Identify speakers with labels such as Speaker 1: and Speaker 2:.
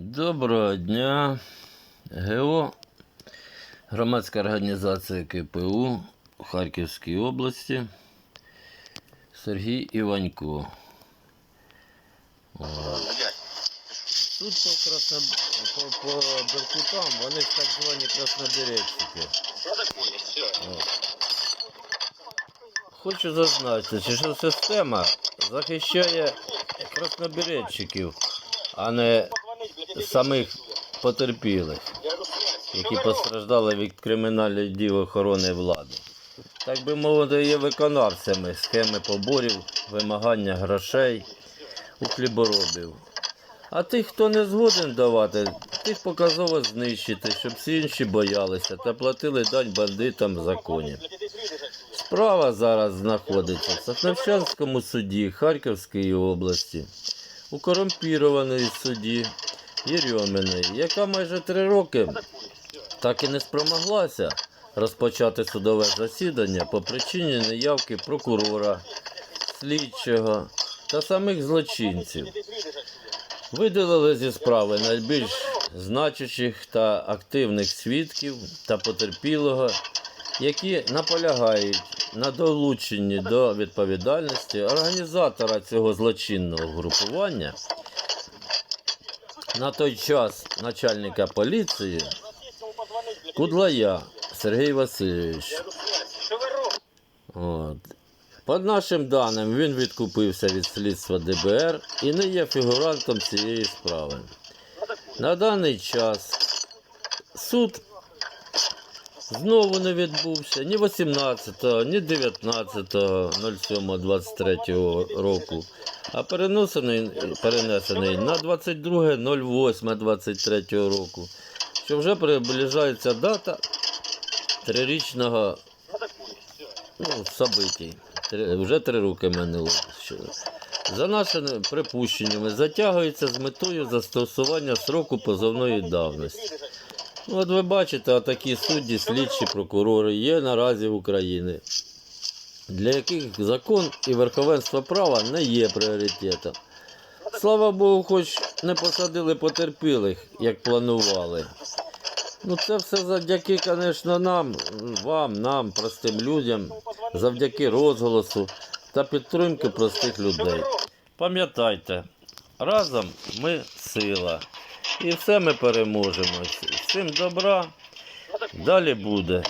Speaker 1: Доброго дня. ГО, громадська організація КПУ у Харківській області. Сергій Іванько. О. Тут по, красно... по, по беркутам, вони ж так звані краснобережчики. Хочу зазначити, що система захищає краснобережчиків, а не самих потерпілих, які постраждали від кримінальних дій охорони влади. Так би мовити, є виконавцями схеми поборів, вимагання грошей у хліборобів. А тих, хто не згоден давати, тих показово знищити, щоб всі інші боялися та платили дань бандитам в законі. Справа зараз знаходиться в Сахновщанському суді Харківської області, у корумпірованій суді Єрьоміної, яка майже три роки так і не спромоглася розпочати судове засідання по причині неявки прокурора, слідчого та самих злочинців. Видалили зі справи найбільш значущих та активних свідків та потерпілого, які наполягають на долученні до відповідальності організатора цього злочинного групування на той час начальника поліції Кудлая Сергій Васильович. От. По нашим даним, він відкупився від слідства ДБР і не є фігурантом цієї справи. На даний час суд знову не відбувся ні 18, ні 19.07.23 року, а перенесений, перенесений на 22.08.23 року, що вже приближається дата трирічного ну, событий. Вже три роки минуло. За нашими припущеннями, затягується з метою застосування сроку позовної давності. От ви бачите, такі судді, слідчі прокурори є наразі в Україні, для яких закон і верховенство права не є пріоритетом. Слава Богу, хоч не посадили потерпілих, як планували. Ну, це все завдяки, звісно, нам, вам, нам, простим людям, завдяки розголосу та підтримки простих людей. Пам'ятайте, разом ми сила. І все ми переможемо. Всім добра. Далі буде.